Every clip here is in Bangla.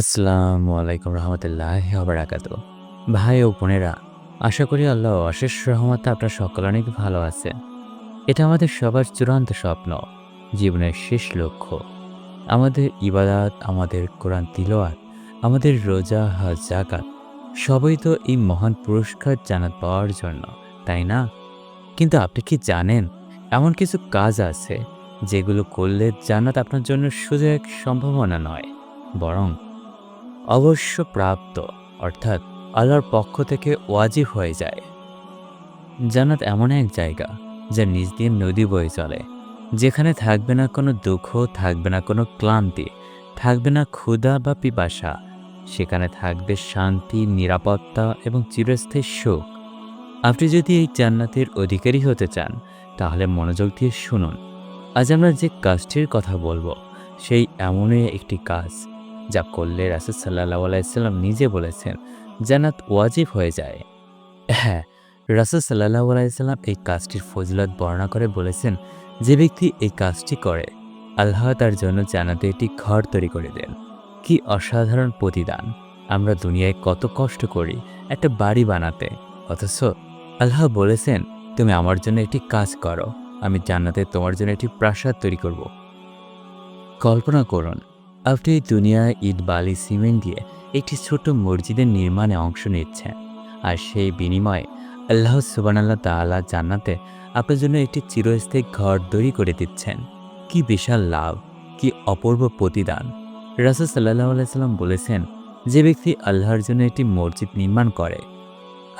আসসালামু আলাইকুম রহমতুল্লাহ বারাকাত ভাই ও বোনেরা, আশা করি আল্লাহ অশেষ রহমতে আপনার সকল অনেক ভালো আছে। এটা আমাদের সবার চূড়ান্ত স্বপ্ন, জীবনের শেষ লক্ষ্য। আমাদের ইবাদাত, আমাদের কোরআন তিলোয়াত আমাদের রোজা, হজ জাকাত সবই তো এই মহান পুরস্কার জানাত পাওয়ার জন্য, তাই না? কিন্তু আপনি কি জানেন, এমন কিছু কাজ আছে যেগুলো করলে জান্নাত আপনার জন্য শুধু এক সম্ভাবনা নয়, বরং অবশ্য প্রাপ্ত, অর্থাৎ আল্লাহর পক্ষ থেকে ওয়াজিব হয়ে যায়। জান্নাত এমন এক জায়গা, যা নিজ দিয়ে নদী বয়ে চলে, যেখানে থাকবে না কোনো দুঃখ, থাকবে না কোনো ক্লান্তি, থাকবে না ক্ষুধা বা পিপাসা, সেখানে থাকবে শান্তি, নিরাপত্তা এবং চিরস্থায়ী সুখ। আপনি যদি এই জান্নাতের অধিকারী হতে চান, তাহলে মনোযোগ দিয়ে শুনুন। আজ আমরা যে কাজটির কথা বলব, সেই এমনই একটি কাজ। যা করলে রাসুল সাল্লাহ আলাইসাল্লাম নিজে বলেছেন জানাত ওয়াজিব হয়ে যায়। হ্যাঁ রাসুল সাল্লাহ আলাইসাল্লাম এই কাজটির ফজিলত বর্ণনা করে বলেছেন, যে ব্যক্তি এই কাজটি করে, আল্লাহ তার জন্য জান্নাতে একটি ঘর তৈরি করে দেন। কি অসাধারণ প্রতিদান। আমরা দুনিয়ায় কত কষ্ট করি, একটা বাড়ি বানাতে। অথচ আল্লাহ বলেছেন, তুমি আমার জন্য একটি কাজ করো, আমি জান্নাতে তোমার জন্য একটি প্রাসাদ তৈরি করব। কল্পনা করুন আপনি এই দুনিয়ায় ইট, বালি, সিমেন্ট দিয়ে একটি ছোট মসজিদের নির্মাণে অংশ নিচ্ছেন আর সেই বিনিময়ে আল্লাহ সুবানাল্লাহ তাআলা জান্নাতে আপনার জন্য একটি চিরস্থায়ী ঘর তৈরি করে দিচ্ছেন। কি বিশাল লাভ, কি অপূর্ব প্রতিদান। রাসুল সাল্লাহ আলাইসাল্লাম বলেছেন, যে ব্যক্তি আল্লাহর জন্য একটি মসজিদ নির্মাণ করে,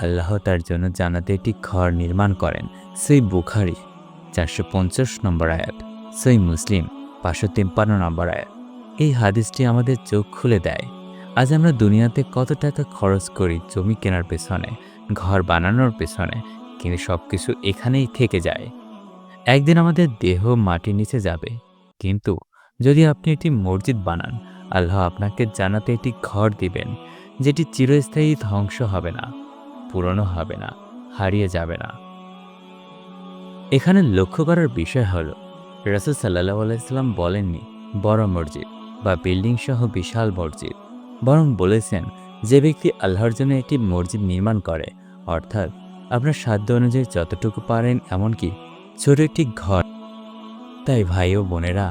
আল্লাহ তার জন্য জানাতে একটি ঘর নির্মাণ করেন। সেই বুখারি, চারশো পঞ্চাশ নম্বর আয়াত। সেই মুসলিম, পাঁচশো তিপ্পান্ন নম্বর আয়াত। এই হাদিসটি আমাদের চোখ খুলে দেয়। আজ আমরা দুনিয়াতে কত টাকা খরচ করি জমি কেনার পেছনে, ঘর বানানোর পেছনে, কিন্তু সব কিছু এখানেই থেকে যায়। একদিন আমাদের দেহ মাটির নিচে যাবে। কিন্তু যদি আপনি একটি মসজিদ বানান, আল্লাহ আপনাকে জানাতে একটি ঘর দিবেন, যেটি চিরস্থায়ী ধ্বংস হবে না, পুরনো হবে না, হারিয়ে যাবে না। এখানে লক্ষ্য করার বিষয় হলো, রাসুল সাল্লাহ আলাইসাল্লাম বলেননি, বড় মসজিদ। বা বিল্ডিং সহ বিশাল মসজিদ, বরং বলেছেন যে ব্যক্তি আল্লাহর জন্য একটি মসজিদ নির্মাণ করে, অর্থাৎ আপনার সাধ্য অনুযায়ী যতটুকু পারেন এমনকি ছোট একটি ঘর। তাই ভাই ও বোনেরা,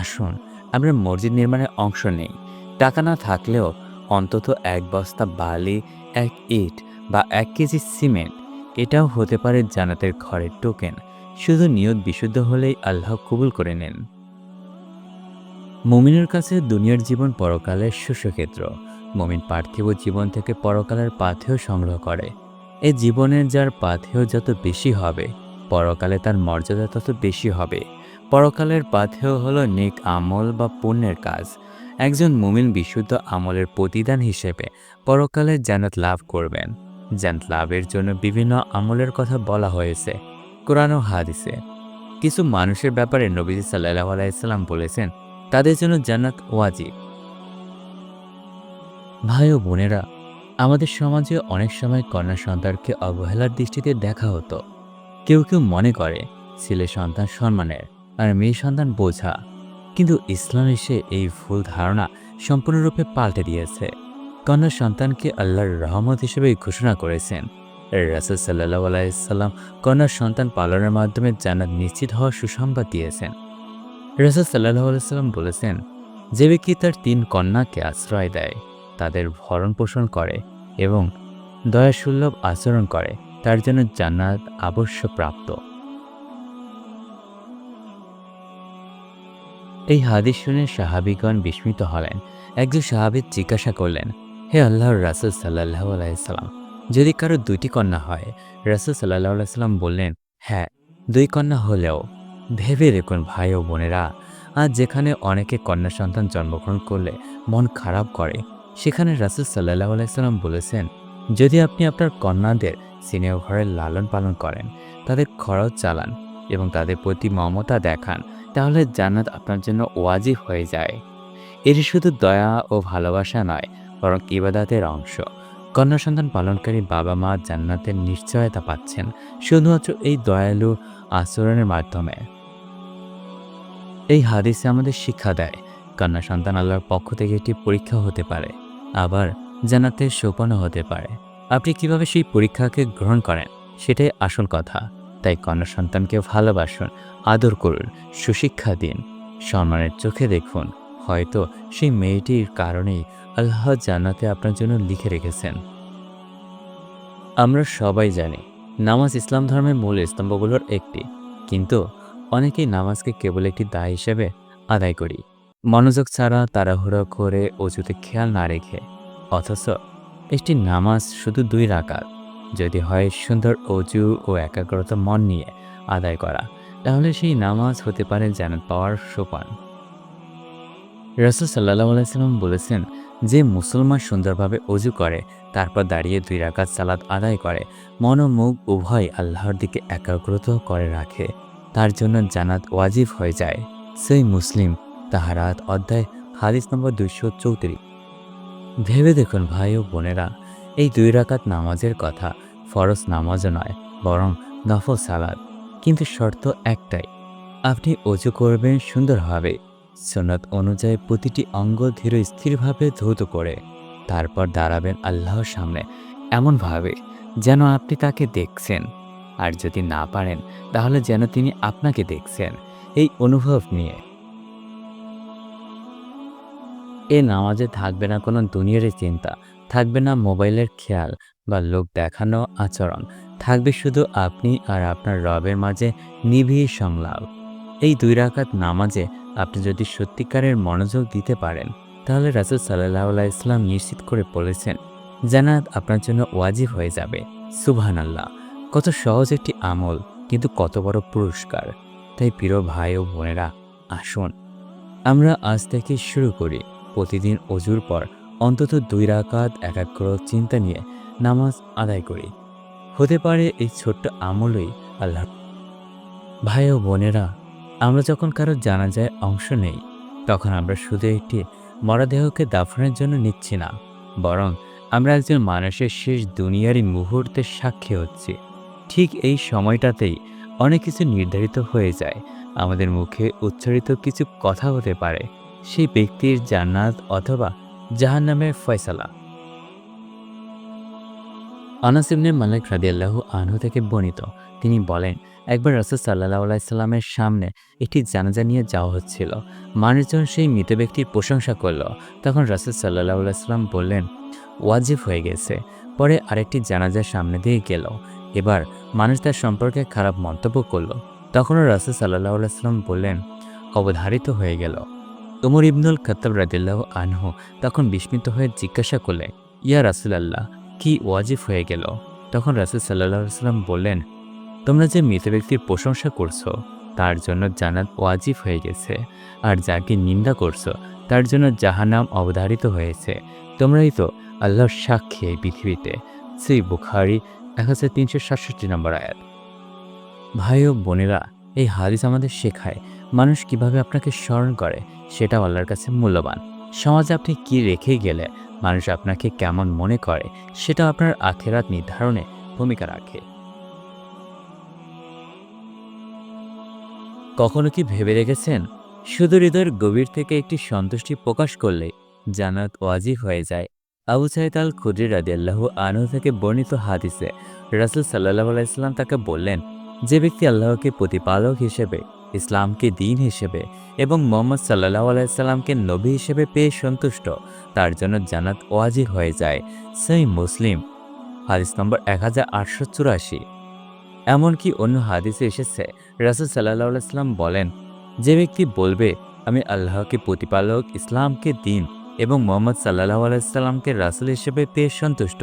আসুন, আমরা মসজিদ নির্মাণে অংশ নেই। টাকা না থাকলেও অন্তত এক বস্তা বালি, এক ইট বা এক কেজি সিমেন্ট, এটাও হতে পারে জানাতের ঘরের টোকেন শুধু নিয়ত বিশুদ্ধ হলেই আল্লাহ কবুল করে নেন। মুমিনের কাছে দুনিয়ার জীবন পরকালের শস্যক্ষেত্র মমিন পার্থিব জীবন থেকে পরকালের পাথেয় সংগ্রহ করে। এ জীবনের যার পাথেয় যত বেশি হবে, পরকালে তার মর্যাদা তত বেশি হবে। পরকালের পাথেয় হলো নেক আমল বা পুণ্যের কাজ। একজন মুমিন বিশুদ্ধ আমলের প্রতিদান হিসেবে পরকালে জান্নাত লাভ করবেন। জান্নাত লাভের জন্য বিভিন্ন আমলের কথা বলা হয়েছে, কোরআন হাদিসে। কিছু মানুষের ব্যাপারে নবীজি সাল্লাহ আলাইসাল্লাম বলেছেন তাদের জন্য জান্নাত ওয়াজিব। ভাই ও বোনেরা, আমাদের সমাজে অনেক সময় কন্যা সন্তানকে অবহেলার দৃষ্টিতে দেখা হতো। কেউ কেউ মনে করে, ছেলে সন্তান সম্মানের আর মেয়ে সন্তান বোঝা। কিন্তু ইসলাম এসে এই ভুল ধারণা সম্পূর্ণরূপে পাল্টে দিয়েছে। কন্যা সন্তানকে আল্লাহর রহমত হিসেবে ঘোষণা করেছেন। রাসুল সাল্লাহ আলাইসাল্লাম কন্যা সন্তান পালনের মাধ্যমে জান্নাত নিশ্চিত হওয়ার সুসংবাদ দিয়েছেন। রাসুল সাল্লাহ আলাইসাল্লাম বলেছেন, যে ব্যক্তি তার তিন কন্যাকে আশ্রয় দেয়, তাদের ভরণ পোষণ করে এবং দয়াসুল্লভ আচরণ করে, তার জন্য জান্নাত আবশ্য প্রাপ্ত এই হাদিস শুনে সাহাবিগণ বিস্মিত হলেন। একজন সাহাবি জিজ্ঞাসা করলেন, হে আল্লাহর রাসুল সাল্লাহ আলাইসাল্লাম যদি কারও দুইটি কন্যা হয়? রাসুল সাল্লাহ আলাইসাল্লাম বললেন হ্যাঁ দুই কন্যা হলেও। ভেবে দেখুন ভাই ও বোনেরা, আজ যেখানে অনেকে কন্যা সন্তান জন্মগ্রহণ করলে মন খারাপ করে, সেখানে রাসুল সাল্লাহ আলাইসাল্লাম বলেছেন, যদি আপনি আপনার কন্যাদের সিনেও ঘরে লালন পালন করেন, তাদের খরচ চালান এবং তাদের প্রতি মমতা দেখান, তাহলে জান্নাত আপনার জন্য ওয়াজিব হয়ে যায়। এটি শুধু দয়া ও ভালোবাসা নয়, বরং ইবাদাতের অংশ। কন্যা সন্তান পালনকারী বাবা মা জান্নাতের নিশ্চয়তা পাচ্ছেন, শুধুমাত্র এই দয়ালু আচরণের মাধ্যমে। এই হাদিসে আমাদের শিক্ষা দেয় কন্যা সন্তান আল্লাহর পক্ষ থেকে একটি পরীক্ষা হতে পারে, আবার জান্নাতের সোপানও হতে পারে। আপনি কীভাবে সেই পরীক্ষাকে গ্রহণ করেন? সেটাই আসল কথা। তাই কন্যা সন্তানকে ভালোবাসুন, আদর করুন, সুশিক্ষা দিন। সম্মানের চোখে দেখুন, হয়তো সেই মেয়েটির কারণেই আল্লাহ জান্নাতে আপনার জন্য লিখে রেখেছেন। আমরা সবাই জানি, নামাজ ইসলাম ধর্মের মূল স্তম্ভগুলোর একটি, কিন্তু অনেকেই নামাজকে কেবল একটি দায় হিসেবে আদায় করি। মনোযোগ ছাড়া তাড়াহুড়ো করে অজুতে খেয়াল না রেখে। অথচ একটি নামাজ শুধু দুই রাকাত। যদি হয় সুন্দর অজু ও একাগ্রতা মন নিয়ে আদায় করা, তাহলে সেই নামাজ হতে পারে জান্নাত পাওয়ার সোপান। রসুল সাল্লাহ বলেছেন, যে মুসলমান সুন্দরভাবে অজু করে, তারপর দাঁড়িয়ে দুই রাকাত সালাদ আদায় করে, মন ও মুখ উভয় আল্লাহর দিকে একাগ্রত করে রাখে। তার জন্য জানাত ওয়াজিব হয়ে যায়। সেই মুসলিম তাহারাত অধ্যায় হাদিস নম্বর দুইশো চৌত্রিশ। ভেবে দেখুন ভাই ও বোনেরা, এই দুই রাকাত নামাজের কথা ফরজ নামাজও নয়, বরং নফল সালাদ কিন্তু শর্ত একটাই, আপনি অজু করবেন সুন্দরভাবে। সন্ন্যত অনুযায়ী প্রতিটি অঙ্গ ধীর স্থিরভাবে ধৌত করে, তারপর দাঁড়াবেন আল্লাহর সামনে, এমনভাবে যেন আপনি তাকে দেখছেন। আর যদি না পারেন, তাহলে যেন তিনি আপনাকে দেখছেন। এই অনুভব নিয়ে। এ নামাজে থাকবে না কোনো দুনিয়ারই চিন্তা, থাকবে না মোবাইলের খেয়াল বা লোক দেখানো আচরণ, থাকবে শুধু আপনি আর আপনার রবের মাঝে নিবিড় সংলাপ। এই দুই রাকাত নামাজে আপনি যদি সত্যিকারের মনোযোগ দিতে পারেন, তাহলে রাসুল সাল্লাহ ইসলাম নিশ্চিত করে বলেছেন জানাত আপনার জন্য ওয়াজিব হয়ে যাবে। সুবহান আল্লাহ কত সহজ একটি আমল, কিন্তু কত বড় পুরস্কার। তাই প্রিয় ভাই ও বোনেরা, আসুন, আমরা আজ থেকে শুরু করি। প্রতিদিন অজুর পর অন্তত দুই রাকাত একাগ্র চিন্তা নিয়ে নামাজ আদায় করি। হতে পারে এই ছোট্ট আমলই আল্লাহ। ভাই ও বোনেরা, আমরা যখন কারও জানাজায় অংশ নেই, তখন আমরা শুধু একটি মরদেহকে দাফনের জন্য নিচ্ছি না, বরং আমরা একজন মানুষের শেষ দুনিয়ারই মুহূর্তের সাক্ষী হচ্ছি। ঠিক এই সময়টাতেই অনেক কিছু নির্ধারিত হয়ে যায়। আমাদের মুখে উচ্চারিত কিছু কথা হতে পারে। সেই ব্যক্তির জান্নাত অথবা জাহান্নামের ফয়সালা। আনাসিবনে মালিক রাদিয়াল্লাহু আনহু থেকে বর্ণিত। তিনি বলেন, একবার রসদ সাল্লাহ আলাইসাল্লামের সামনে একটি জানাজা নিয়ে যাওয়া হচ্ছিল। মানুষজন সেই মৃত ব্যক্তির প্রশংসা করল। তখন রসদ সাল্লাহ আলাইসাল্লাম বললেন, ওয়াজিব হয়ে গেছে। পরে আরেকটি জানাজার সামনে দিয়ে গেল। এবার মানুষ তার সম্পর্কে খারাপ মন্তব্য করল। তখনও রসদ সাল্লাহ আলাইসাল্লাম বললেন, অবধারিত হয়ে গেল। উমর ইবনুল খত্তাব রাদিল্লাহ আনহু তখন বিস্মিত হয়ে জিজ্ঞাসা করলে ইয়া রাসুলাল্লাহ, কি ওয়াজিব হয়ে গেল? তখন রাসুল সাল্লাহ সাল্লাম বললেন, তোমরা যে মৃত ব্যক্তির প্রশংসা করছ, তার জন্য জানাত ওয়াজিব হয়ে গেছে, আর যাকে নিন্দা করছ, তার জন্য জাহানাম অবধারিত হয়েছে। তোমরাই তো আল্লাহর সাক্ষী এই পৃথিবীতে। সেই বুখারি এক হাজার তিনশো সাতষট্টি নম্বর আয়াত। ভাই ও বোনেরা, এই হাদিস আমাদের শেখায় মানুষ কীভাবে আপনাকে স্মরণ করে, সেটাও আল্লাহর কাছে মূল্যবান। সমাজে আপনি কি রেখে গেলে মানুষ আপনাকে কেমন মনে করে সেটা আপনার আখেরাত নির্ধারণে ভূমিকা রাখে। কখনো কি ভেবে রেখেছেন শুধু হৃদয়ের গভীর থেকে একটি সন্তুষ্টি প্রকাশ করলে জানাত ওয়াজিব হয়ে যায়। আবু সাইদ আল খুদ্রি রাদিয়াল্লাহ আনহু থেকে বর্ণিত হাদিসে রাসুল সাল্লাহ আলাইসাল্লাম তাকে বললেন, যে ব্যক্তি আল্লাহকে প্রতিপালক হিসেবে, ইসলামকে দিন হিসেবে এবং মোহাম্মদ সাল্লাহ আলাইসাল্লামকে নবী হিসেবে পেয়ে সন্তুষ্ট, তার জন্য জানাত ওয়াজি হয়ে যায়। সেই মুসলিম, হাদিস নম্বর এক হাজার আটশো চুরাশি। এমনকি অন্য হাদিসে এসেছে, রাসুল সাল্লাহ আলাইসাল্লাম বলেন, যে ব্যক্তি বলবে, আমি আল্লাহকে প্রতিপালক, ইসলামকে দিন এবং মোহাম্মদ সাল্লাহ আলাইসাল্লামকে রাসুল হিসেবে পেয়ে সন্তুষ্ট।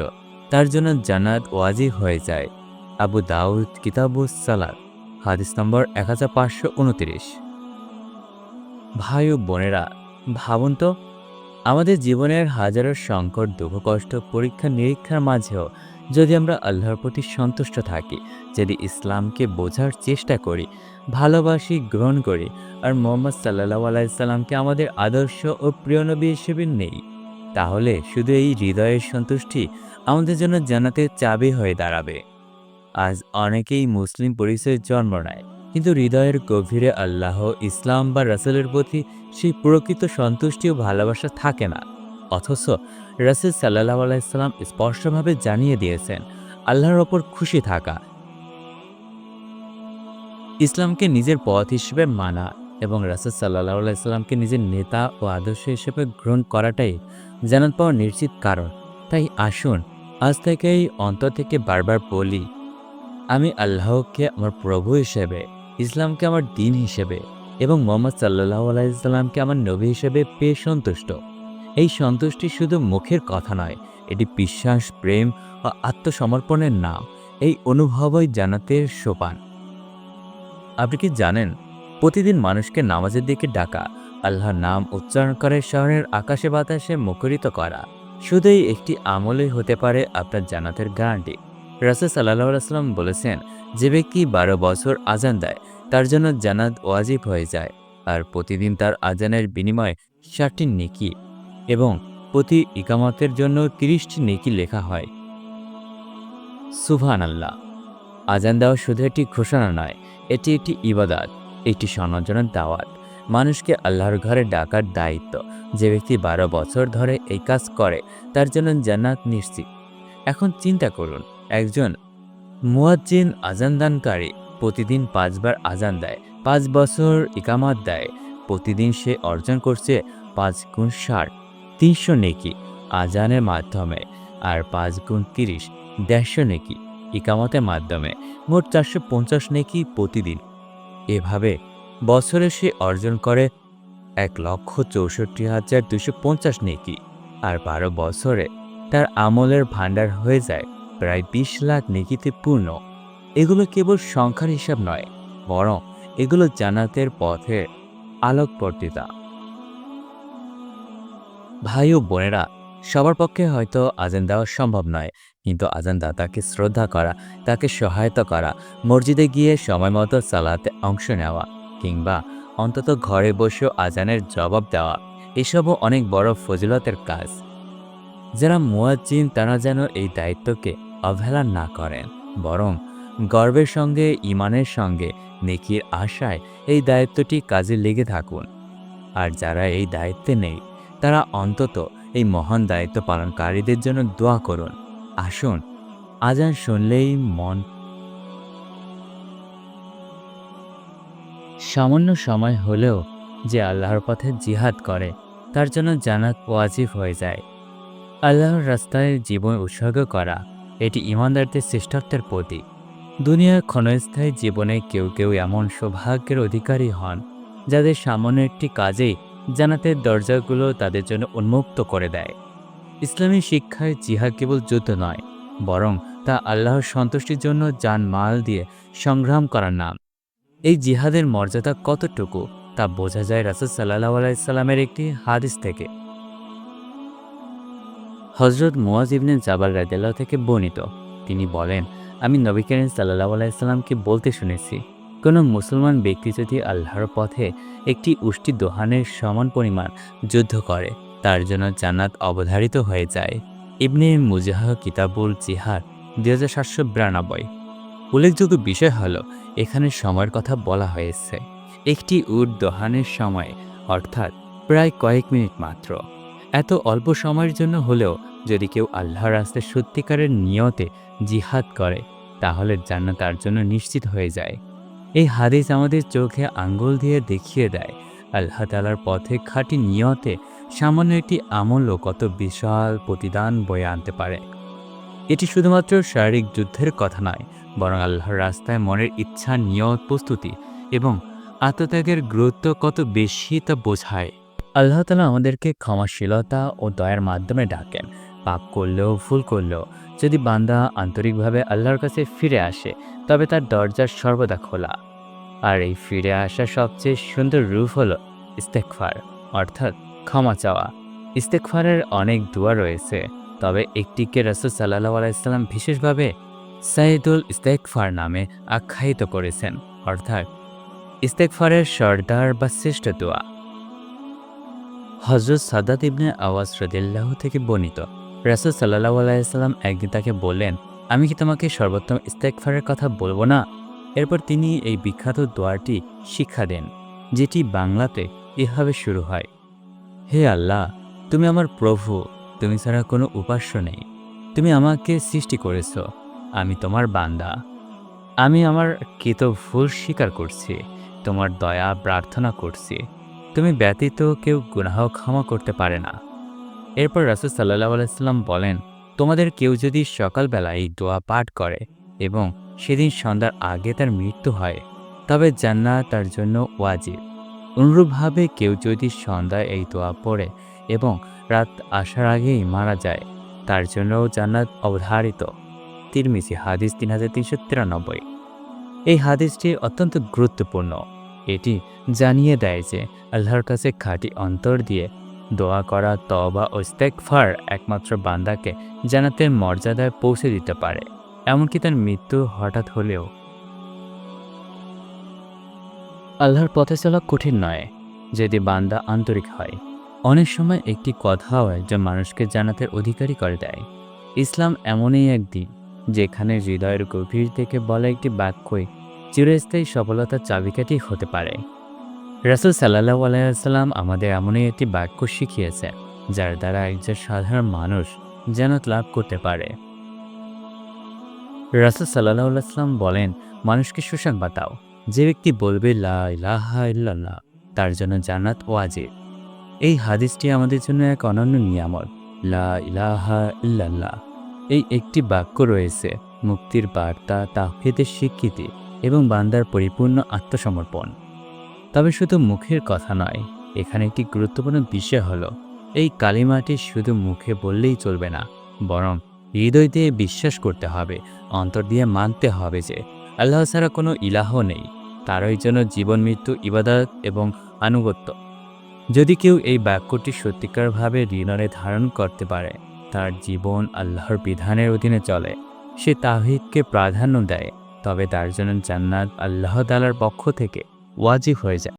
তার জন্য জান্নাত ওয়াজি হয়ে যায়। আবু দাউদ কিতাবুস সালাদ হাদিস নম্বর এক হাজার পাঁচশো ভাই ও বোনেরা, ভাবুন তো, আমাদের জীবনের হাজারো সংকট দুঃখ কষ্ট পরীক্ষা, নিরীক্ষার মাঝেও যদি আমরা আল্লাহর প্রতি সন্তুষ্ট থাকি, যদি ইসলামকে বোঝার চেষ্টা করি ভালোবাসি, গ্রহণ করি। আর মোহাম্মদ সাল্লাহ আলাইসাল্লামকে আমাদের আদর্শ ও প্রিয় নবী হিসেবে নেই। তাহলে শুধু এই হৃদয়ের সন্তুষ্টি আমাদের জন্য জানাতে চাবি হয়ে দাঁড়াবে। আজ অনেকেই মুসলিম পরিচয়ের জন্ম নেয়, কিন্তু হৃদয়ের গভীরে আল্লাহ, ইসলাম বা রাসেলের প্রতি সেই প্রকৃত সন্তুষ্টি ও ভালোবাসা থাকে না। অথচ রাসেল সাল্লাহ আলাইসাল্লাম স্পষ্টভাবে জানিয়ে দিয়েছেন, আল্লাহর ওপর খুশি থাকা। ইসলামকে নিজের পথ হিসেবে মানা এবং রাসুল সাল্লাহ আলাইসাল্লামকে নিজের নেতা ও আদর্শ হিসেবে গ্রহণ করাটাই জানাত পাওয়ার নিশ্চিত কারণ। তাই আসুন, আজ থেকেই অন্তর থেকে বারবার বলি, আমি আল্লাহকে আমার প্রভু হিসেবে, ইসলামকে আমার দিন হিসেবে এবং মোহাম্মদ সাল্লাহ আলাইসাল্লামকে আমার নবী হিসেবে পেয়ে সন্তুষ্ট। এই সন্তুষ্টি শুধু মুখের কথা নয়, এটি বিশ্বাস, প্রেম ও আত্মসমর্পণের নাম। এই অনুভবই জানাতে সোপান। আপনি কি জানেন, প্রতিদিন মানুষকে নামাজের দিকে ডাকা, আল্লাহর নাম উচ্চারণ করে শহরের আকাশে বাতাসে মুখরিত করা, শুধুই একটি আমলই হতে পারে আপনার জানাতের গ্যারান্টি রাসুল সাল্লাহ আসলাম বলেছেন, যে ব্যক্তি বারো বছর আজান দেয়, তার জন্য জানাত ওয়াজিব হয়ে যায়, আর প্রতিদিন তার আজানের বিনিময়ে ষাটটি নেকি এবং প্রতি ইকামতের জন্য তিরিশটি নেকি লেখা হয়। সুভান আল্লাহ আজান দেওয়া শুধু একটি ঘোষণা নয় এটি একটি ইবাদাত, একটি সনজনের দাওয়াত। মানুষকে আল্লাহর ঘরে ডাকার দায়িত্ব। যে ব্যক্তি বারো বছর ধরে এই কাজ করে, তার জন্য জান্নাত নিশ্চিত। এখন চিন্তা করুন, একজন মুয়াজ্জিন আজানদানকারী প্রতিদিন পাঁচবার আজান দেয়, পাঁচ বছর ইকামাত দেয়, প্রতিদিন সে অর্জন করছে পাঁচ গুণ ষাট, তিনশো নেকি আজানের মাধ্যমে, আর পাঁচ গুণ তিরিশ, দেড়শো নেকি। ইকামতের মাধ্যমে মোট চারশো পঞ্চাশ নেকি প্রতিদিন। এভাবে বছরে সে অর্জন করে এক লক্ষ চৌষট্টি হাজার দুশো পঞ্চাশ নেকি। আর বারো বছরে তার আমলের ভাণ্ডার হয়ে যায় প্রায় বিশ লাখ নেকিতে পূর্ণ। এগুলো কেবল সংখ্যার হিসাব নয়, বরং এগুলো জানাতের পথের আলোকবর্তিতা। ভাই ও বোনেরা, সবার পক্ষে হয়তো আজান দেওয়া সম্ভব নয় কিন্তু আজানদাতাকে শ্রদ্ধা করা, তাকে সহায়তা করা, মসজিদে গিয়ে সময় মতো সালাতে অংশ নেওয়া কিংবা অন্তত ঘরে বসেও আজানের জবাব দেওয়া, এসবও অনেক বড় ফজিলতের কাজ। যারা মুয়াজ্জিন, তারা যেন এই দায়িত্বকে অবহেলা না করেন, বরং গর্বের সঙ্গে ইমানের সঙ্গে, নেকির আশায় এই দায়িত্বটি কাজে লেগে থাকুন। আর যারা এই দায়িত্বে নেই, তারা অন্তত এই মহান দায়িত্ব পালনকারীদের জন্য দোয়া করুন। আসুন, আজান শুনলেই মন সামান্য সময় হলেও যে আল্লাহর পথে জিহাদ করে, তার জন্য জানাত ওয়াজিব হয়ে যায়। আল্লাহর রাস্তায় জীবন উৎসর্গ করা, এটি ইমানদারদের শ্রেষ্ঠত্বের প্রতীক। দুনিয়ার ক্ষণস্থায়ী জীবনে কেউ কেউ এমন সৌভাগ্যের অধিকারী হন, যাদের সামান্য একটি কাজেই জানাতের দরজাগুলো তাদের জন্য উন্মুক্ত করে দেয়। ইসলামী শিক্ষায় জিহাদ কেবল যুদ্ধ নয়, বরং তা আল্লাহর সন্তুষ্টির জন্য যান মাল দিয়ে সংগ্রাম করার নাম। এই জিহাদের মর্যাদা কতটুকু, তা বোঝা যায় রাসুল সাল্লাহ আলাইসাল্লামের একটি হাদিস থেকে। হজরত মুয়াজ ইবনে জাবাল রাদিয়াল্লাহ থেকে বর্ণিত। তিনি বলেন, আমি নবী করিম সাল্লাহ আলাইসাল্লামকে বলতে শুনেছি, কোনো মুসলমান ব্যক্তি যদি আল্লাহর পথে একটি উষ্টি দোহানের সমান পরিমাণ যুদ্ধ করে তার জন্য জান্নাত অবধারিত হয়ে যায়। ইবনে মুজাহ কিতাবুল জিহাদ, দুই হাজার সাতশো বিরানব্বই। উল্লেখযোগ্য বিষয় হল, এখানে সময়ের কথা বলা হয়েছে। একটি উট দোহানের সময়, অর্থাৎ প্রায় কয়েক মিনিট মাত্র। এত অল্প সময়ের জন্য হলেও যদি কেউ আল্লাহর রাস্তায় সত্যিকারের নিয়তে জিহাদ করে, তাহলে জান্নাত তার জন্য নিশ্চিত হয়ে যায়। এই হাদিস আমাদের চোখে আঙ্গুল দিয়ে দেখিয়ে দেয়। আল্লাহ তালার পথে খাঁটি নিয়তে সামান্য একটি আমলও কত বিশাল প্রতিদান বয়ে আনতে পারে। এটি শুধুমাত্র শারীরিক যুদ্ধের কথা নয়, বরং আল্লাহর রাস্তায় মনের ইচ্ছা নিয়ত প্রস্তুতি এবং আত্মত্যাগের গুরুত্ব কত বেশি তা বোঝায়। আল্লাহ তালা আমাদেরকে ক্ষমাশীলতা ও দয়ার মাধ্যমে ডাকেন, পাপ করলেও ভুল করলেও। যদি বান্দা আন্তরিকভাবে আল্লাহর কাছে ফিরে আসে, তবে তার দরজা সর্বদা খোলা। আর এই ফিরে আসার সবচেয়ে সুন্দর রূপ হলো ইস্তেকফার অর্থাৎ ক্ষমা চাওয়া। ইস্তেকফারের অনেক দোয়া রয়েছে, তবে একটিকে রসুল সাল্লাহ আলাইসাল্লাম বিশেষভাবে সাইদুল ইস্তেকফার নামে আখ্যায়িত করেছেন, অর্থাৎ ইস্তেকফারের সর্দার বা শ্রেষ্ঠ দোয়া। হজরত সাদাত ইবনে আওয়াজ রদিল্লাহ থেকে বর্ণিত, রাসুল সাল্লাহ আলাইসাল্লাম একদিন তাকে বললেন, আমি কি তোমাকে সর্বোত্তম ইস্তেকফারের কথা বলব না? এরপর তিনি এই বিখ্যাত দোয়াটি শিক্ষা দেন, যেটি বাংলাতে এভাবে শুরু হয়। হে আল্লাহ, তুমি আমার প্রভু, তুমি ছাড়া কোনো উপাস্য নেই। তুমি আমাকে সৃষ্টি করেছ, আমি তোমার বান্দা। আমি আমার কৃত ভুল স্বীকার করছি, তোমার দয়া প্রার্থনা করছি। তুমি ব্যতীত কেউ গুনাহ ক্ষমা করতে পারে না। এরপর রাসুল সাল্লাহ আলাইসাল্লাম বলেন, তোমাদের কেউ যদি সকালবেলা এই দোয়া পাঠ করে এবং সেদিন সন্ধ্যার আগে তার মৃত্যু হয়, তবে জান্নাত তার জন্য ওয়াজিব। অনুরূপভাবে কেউ যদি সন্ধ্যায় এই দোয়া পড়ে এবং রাত আসার আগেই মারা যায়, তার জন্যও জান্নাত অবধারিত। তিরমিসি হাদিস তিন হাজার তিনশো তিরানব্বই। এই হাদিসটি অত্যন্ত গুরুত্বপূর্ণ। এটি জানিয়ে দেয় যে আল্লাহর কাছে খাঁটি অন্তর দিয়ে দোয়া করা তবা ও ইস্তেকফার একমাত্র বান্দাকে জান্নাতের মর্যাদায় পৌঁছে দিতে পারে। এমনকি তার মৃত্যু হঠাৎ হলেও আল্লাহর পথে চলা কঠিন নয়, যদি বান্দা আন্তরিক হয়। অনেক সময় একটি কথাও একজন মানুষকে জান্নাতের অধিকারী করে দেয়। ইসলাম এমনই এক দিন, যেখানে হৃদয়ের গভীর থেকে বলা একটি বাক্যই চিরস্থায়ী সফলতার চাবিকাঠি হতে পারে। রাসুল সাল্লাহ আলাইসাল্লাম আমাদের এমনই একটি বাক্য শিখিয়েছে যার দ্বারা একজন সাধারণ মানুষ জান্নাত লাভ করতে পারে। রাসুল সাল্লাহ আলাইসাল্লাম বলেন, মানুষকে সুসংবাদ দাও যে ব্যক্তি বলবে, লা ইল্লাল্লাহ তার জন্য জান্নাত ওয়াজিব। এই হাদিসটি আমাদের জন্য এক অনন্য নিয়ামত। লা ইলাহা ইল্লাল্লাহ। এই একটি বাক্য রয়েছে, মুক্তির বার্তা তাহিদের স্বীকৃতি এবং বান্দার পরিপূর্ণ আত্মসমর্পণ। তবে শুধু মুখের কথা নয়, এখানে একটি গুরুত্বপূর্ণ বিষয় হলো, এই কালিমাটি শুধু মুখে বললেই চলবে না, বরং হৃদয় দিয়ে বিশ্বাস করতে হবে, অন্তর দিয়ে মানতে হবে যে আল্লাহ ছাড়া কোনো ইলাহ নেই। তারই জন্য জীবন, মৃত্যু, ইবাদত এবং আনুগত্য। যদি কেউ এই বাক্যটি সত্যিকারভাবে হৃদয়ে ধারণ করতে পারে, তার জীবন আল্লাহর বিধানের অধীনে চলে। সে তাহিদকে প্রাধান্য দেয়, তবে তার জন্য জান্নাত আল্লাহ তালার পক্ষ থেকে ওয়াজিব হয়ে যায়।